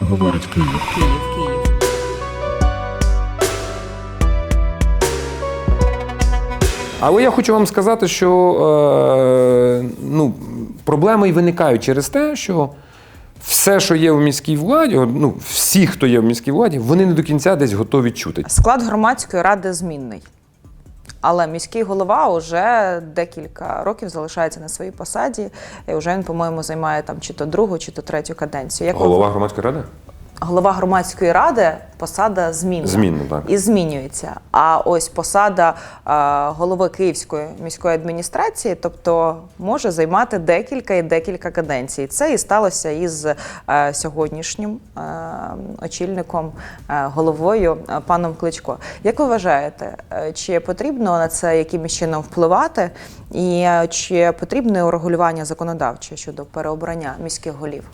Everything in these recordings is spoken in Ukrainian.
Говорить Київ. Київ, Київ. Але я хочу вам сказати, що е, ну, проблеми і виникають через те, що все, що є в міській владі, ну, всі, хто є в міській владі, вони не до кінця десь готові чути. Склад громадської ради змінний. Але міський голова вже декілька років залишається на своїй посаді, і вже він, по-моєму, займає там чи то другу, чи то третю каденцію. Як ви- Голова громадської ради? Голова громадської ради посада змінна. Змінна, так. І змінюється. А ось посада е, голови Київської міської адміністрації, тобто може займати декілька і декілька каденцій. Це і сталося із е, сьогоднішнім е, очільником, е, головою е, паном Кличко. Як ви вважаєте, е, чи потрібно на це якимось чином впливати, і чи потрібне урегулювання законодавче щодо переобрання міських голів?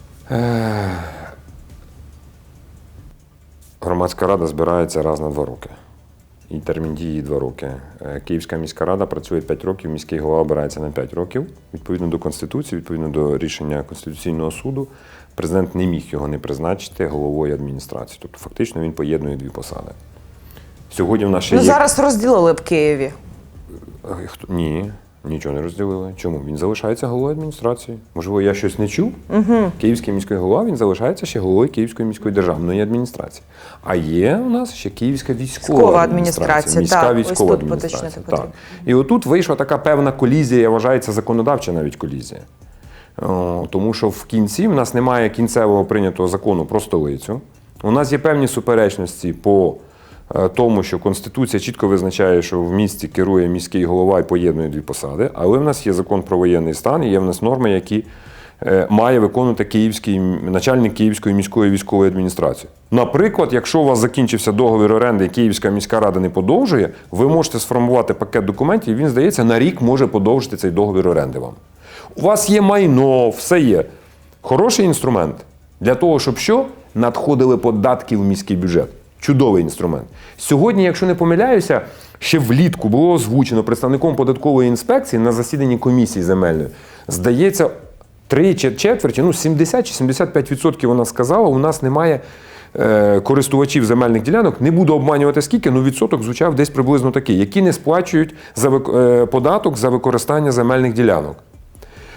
Громадська рада збирається раз на два роки. І термін дії два роки. Е, Київська міська рада працює 5 років, міський голова обирається на 5 років. Відповідно до Конституції, відповідно до рішення Конституційного суду, президент не міг його не призначити головою адміністрації. Тобто, фактично, він поєднує дві посади. Сьогодні в нас ще Ну є. зараз розділили б Києві. Е? Ні, нічого не розділили. Чому? Він залишається головою адміністрації. Можливо, я щось не чув. Угу. Київський міський голова він залишається ще головою Київської міської державної адміністрації. А є у нас ще Київська військова, Військова адміністрація, міська так, ось тут адміністрація. Так. І отут вийшла така певна колізія, я вважаю, це законодавча навіть колізія. О, тому що в кінці в нас немає кінцевого прийнятого закону про столицю. У нас є певні суперечності по тому, що Конституція чітко визначає, що в місті керує міський голова і поєднує дві посади. Але в нас є закон про воєнний стан, і є в нас норми, які е, має виконувати київський начальник Київської міської військової адміністрації. Наприклад, якщо у вас закінчився договір оренди, і Київська міська рада не подовжує, ви можете сформувати пакет документів, і він здається на рік може подовжити цей договір оренди вам. У вас є майно, все є. Хороший інструмент для того, щоб що? Надходили податки в міський бюджет. Чудовий інструмент. Сьогодні, якщо не помиляюся, ще влітку було озвучено представником податкової інспекції на засіданні комісії земельної. Здається, три четверті, ну 70 чи 75% вона сказала, у нас немає е, користувачів земельних ділянок. Не буду обманювати скільки, ну відсоток звучав десь приблизно такий, які не сплачують за е, податок за використання земельних ділянок.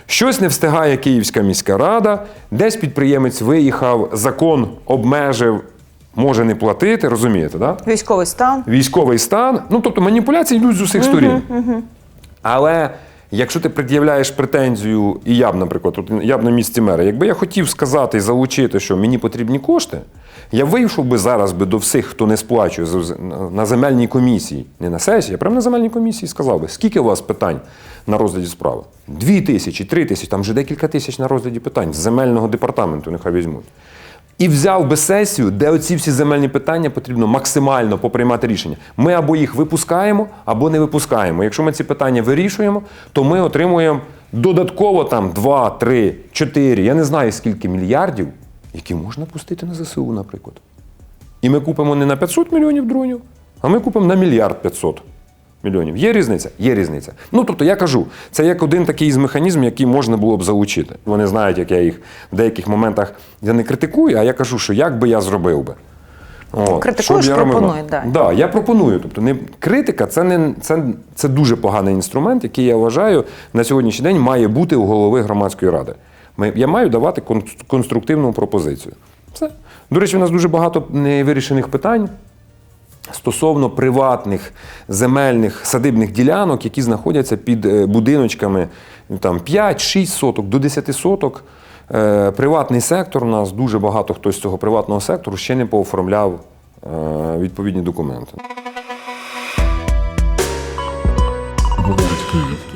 Щось не встигає Київська міська рада, десь підприємець виїхав, закон обмежив, може не платити, розумієте, да? Військовий стан. військовий стан. Ну, тобто маніпуляції йдуть з усіх сторін. Але якщо ти пред'являєш претензію, і я б, наприклад, от я б на місці мера, якби я хотів сказати і залучити, що мені потрібні кошти, я вийшов би зараз би до всіх, хто не сплачує на земельній комісії, не на сесії, а прямо на земельній комісії сказав би, скільки у вас питань на розгляді справи? Дві тисячі, три тисячі, там вже декілька тисяч на розгляді питань з земельного департаменту, нехай візьмуть. І взяв би сесію, де оці всі земельні питання потрібно максимально поприймати рішення. Ми або їх випускаємо, або не випускаємо. Якщо ми ці питання вирішуємо, то ми отримуємо додатково там 2, 3, 4, я не знаю скільки мільярдів, які можна пустити на ЗСУ, наприклад. І ми купимо не на 500 мільйонів дронів, а ми купимо на мільярд 500 мільйонів. Є різниця? Є різниця. Ну тобто я кажу, це як один такий з механізмів, який можна було б залучити. Вони знають, як я їх в деяких моментах я не критикую, а я кажу, що як би я зробив би. От, Критикуєш, пропонуй, да. Да, я пропоную. Тобто, не критика це не це, це дуже поганий інструмент, який я вважаю на сьогоднішній день має бути у голови громадської ради. Я маю давати конструктивну пропозицію. Все. До речі, у нас дуже багато невирішених питань стосовно приватних земельних садибних ділянок, які знаходяться під е, будиночками там 5-6 соток до 10 соток. Е, Приватний сектор у нас дуже багато хто з цього приватного сектору ще не пооформляв е, відповідні документи. Київ.